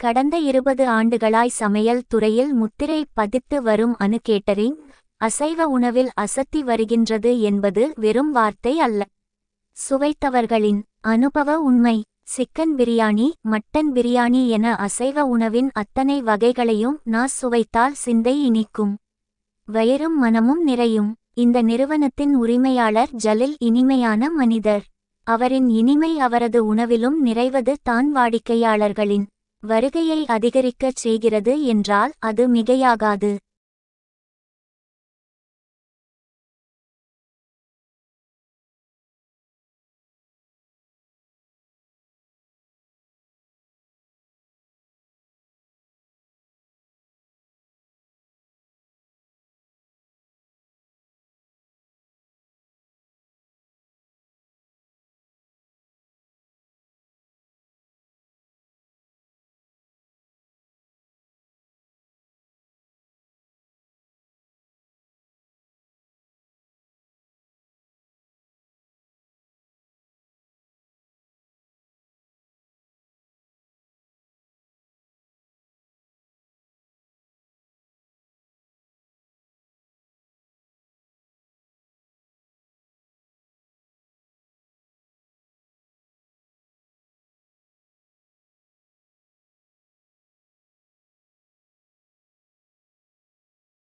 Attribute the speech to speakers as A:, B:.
A: கடந்த இருபது ஆண்டுகளாய் சமையல் துறையில் முத்திரை பதித்து வரும் அணு கேட்டரிங் அசைவ உணவில் அசத்தி வருகின்றது என்பது வெறும் வார்த்தை அல்ல. சுவைத்தவர்களின் அனுபவ உண்மை சிக்கன் பிரியாணி மட்டன் பிரியாணி என அசைவ உணவின் அத்தனை வகைகளையும் நான் சுவைத்தால் சிந்தை இனிக்கும். வயிறும் மனமும் நிறையும். இந்த நிறுவனத்தின் உரிமையாளர் ஜலில் இனிமையான மனிதர். அவரின் இனிமை அவரது உணவிலும் நிறைவது தான் வாடிக்கையாளர்களின் வருகையை அதிகரிக்கச் செய்கிறது என்றால் அது மிகையாகாது.